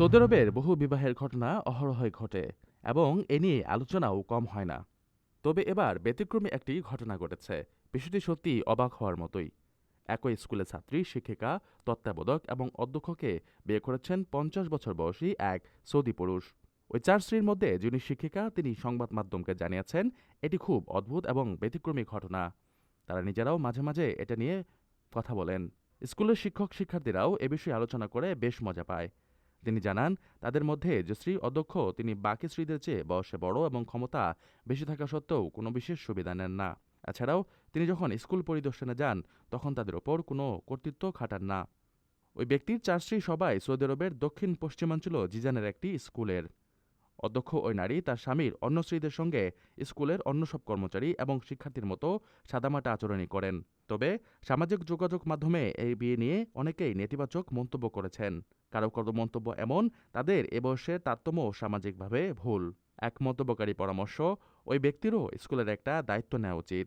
Saudi আরবের বহু বিবাহের ঘটনা অহরহই ঘটে এবং এ নিয়ে আলোচনাও কম হয় না। তবে এবার ব্যতিক্রমী একটি ঘটনা ঘটেছে। বিষয়টি সত্যি অবাক হওয়ার মতোই। একই স্কুলের ছাত্রী, শিক্ষিকা, তত্ত্বাবধায়ক এবং অধ্যক্ষকে বিয়ে করেছেন পঞ্চাশ বছর বয়সী এক সৌদি পুরুষ। ওই চার স্ত্রীর মধ্যে যিনি শিক্ষিকা, তিনি সংবাদ মাধ্যমকে জানিয়েছেন, এটি খুব অদ্ভুত এবং ব্যতিক্রমী ঘটনা। তারা নিজেরাও মাঝে মাঝে এটা নিয়ে কথা বলেন। স্কুলের শিক্ষক শিক্ষার্থীরাও এ বিষয়ে আলোচনা করে বেশ মজা পায়। তিনি জানান, তাদের মধ্যে যে শ্রী অধ্যক্ষ, তিনি বাকি শ্রীদের চেয়ে বয়সে বড় এবং ক্ষমতা বেশি থাকা সত্ত্বেও কোনো বিশেষ সুবিধা নেন না। এছাড়াও, তিনি যখন স্কুল পরিদর্শনে যান, তখন তাদের ওপর কোনো কর্তৃত্ব খাটান না। ওই ব্যক্তির চার স্ত্রী সবাই সৌদি আরবের দক্ষিণ পশ্চিমাঞ্চল জিজানের একটি স্কুলের। অধ্যক্ষ ওই নারী তার স্বামীর অন্য স্ত্রীদের সঙ্গে স্কুলের অন্য সব কর্মচারী এবং শিক্ষার্থীর মতো সাদামাটা আচরণই করেন। তবে সামাজিক যোগাযোগ মাধ্যমে এই বিয়ে নিয়ে অনেকেই নেতিবাচক মন্তব্য করেছেন। কারও কারও মন্তব্য এমন, তাদের এ বয়সে তারতম্য সামাজিকভাবে ভুল। এক মন্তব্যকারী পরামর্শ, ওই ব্যক্তিরও স্কুলের একটা দায়িত্ব নেওয়া উচিত।